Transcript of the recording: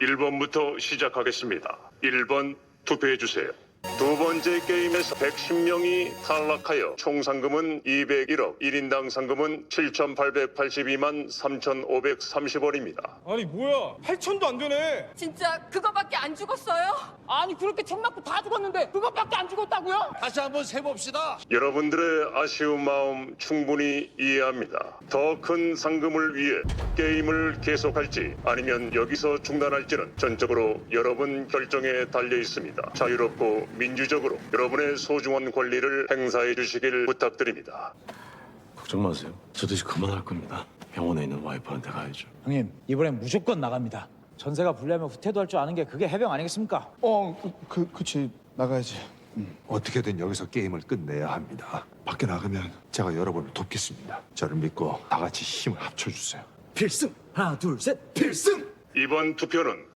1번부터 시작하겠습니다. 1번 투표해 주세요. 두 번째 게임에서 110명이 탈락하여 총 상금은 201억, 1인당 상금은 7,882만 3,530원입니다. 아니 뭐야 8천도 안 되네 진짜 그거밖에 안 죽었어요? 아니 그렇게 책 맞고 다 죽었는데 그것밖에 안 죽었다고요? 다시 한번 세봅시다. 여러분들의 아쉬운 마음 충분히 이해합니다. 더 큰 상금을 위해 게임을 계속할지 아니면 여기서 중단할지는 전적으로 여러분 결정에 달려 있습니다. 자유롭고 민주적으로 여러분의 소중한 권리를 행사해 주시길 부탁드립니다. 걱정 마세요. 저도 이제 그만할 겁니다. 병원에 있는 와이프한테 가야죠. 형님 이번엔 무조건 나갑니다. 전세가 불리하면 후퇴도 할 줄 아는 게 그게 해병 아니겠습니까? 어, 그, 그 그치 나가야지. 어떻게든 여기서 게임을 끝내야 합니다. 밖에 나가면 제가 여러분을 돕겠습니다. 저를 믿고 다 같이 힘을 합쳐주세요. 필승 하나 둘 셋 필승. 이번 투표는